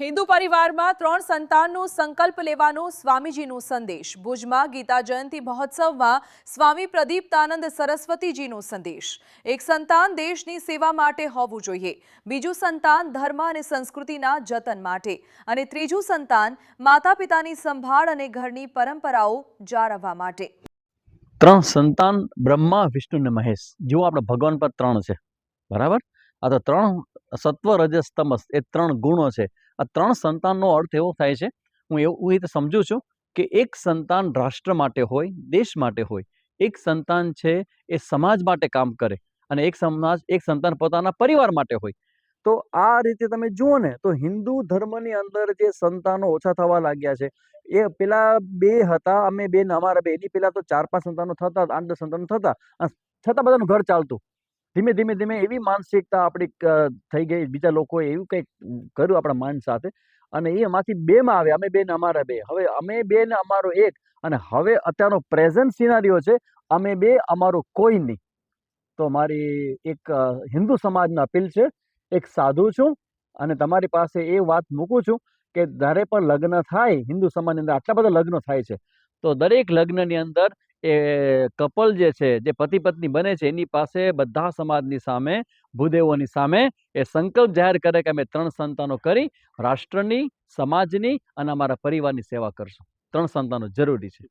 હિન્દુ પરિવારમાં ત્રણ સંતાનનો સંકલ્પ લેવાનો સ્વામીજીનો સંદેશ. ભુજમાં ગીતા જયંતિ મહોત્સવમાં સ્વામી પ્રદીપ્તાનંદ સરસ્વતીજીનો સંદેશ. એક સંતાન દેશની સેવા માટે હોવું જોઈએ. બીજું સંતાન ધર્મ અને સંસ્કૃતિના જતન માટે. અને ત્રીજું સંતાન માતા પિતાની સંભાળ અને ઘરની પરંપરાઓ જાળવવા માટે. ત્રણ સંતાન બ્રહ્મા, વિષ્ણુ અને મહેશ. જો આપણે ભગવાન પર ત્રણ છે. બરાબર? આ તો ત્રણ સત્વ રજસ એ ત્રણ ગુણો છે. આ ત્રણ સંતાનનો અર્થ એવો થાય છે, હું એવું રીતે સમજુ છું કે એક સંતાન રાષ્ટ્ર માટે હોય, દેશ માટે હોય, એક સંતાન છે એ સમાજ માટે કામ કરે અને એક સમાજ, એક સંતાન પોતાના પરિવાર માટે હોય. તો આ રીતે તમે જુઓ ને, તો હિન્દુ ધર્મની અંદર જે સંતાનો ઓછા થવા લાગ્યા છે, એ પેલા બે હતા, અમે બે અમારા બે, એની પેલા તો ચાર પાંચ સંતાનો થતા, આઠ દસ સંતાનો થતા છતાં બધાનું ઘર ચાલતું. ધીમે ધીમે ધીમે એવી માનસિકતા આપણી થઈ ગઈ, બીજા લોકોએ એવું કંઈક કર્યું આપણા માન સાથે અને એ એમાંથી બેમાં આવે અમે બે ને અમારા બે. હવે અમે બે ને અમારો એક અને હવે અત્યારનો પ્રેઝન્ટ સિનારીઓ છે, અમે બે, અમારો કોઈ નહીં. તો મારી એક હિન્દુ સમાજના અપીલ છે, એક સાધુ છું અને તમારી પાસે એ વાત મૂકું છું કે જ્યારે પણ લગ્ન થાય, હિન્દુ સમાજની અંદર આટલા બધા લગ્નો થાય છે, તો દરેક લગ્નની અંદર એ કપલ જે છે, જે પતિ પત્ની બને છે, એની પાસે બધા સમાજની સામે, ભૂદેવોની સામે એ સંકલ્પ જાહેર કરે કે અમે ત્રણ સંતાનો કરી રાષ્ટ્રની, સમાજની અને અમારા પરિવારની સેવા કરશું. ત્રણ સંતાનો જરૂરી છે.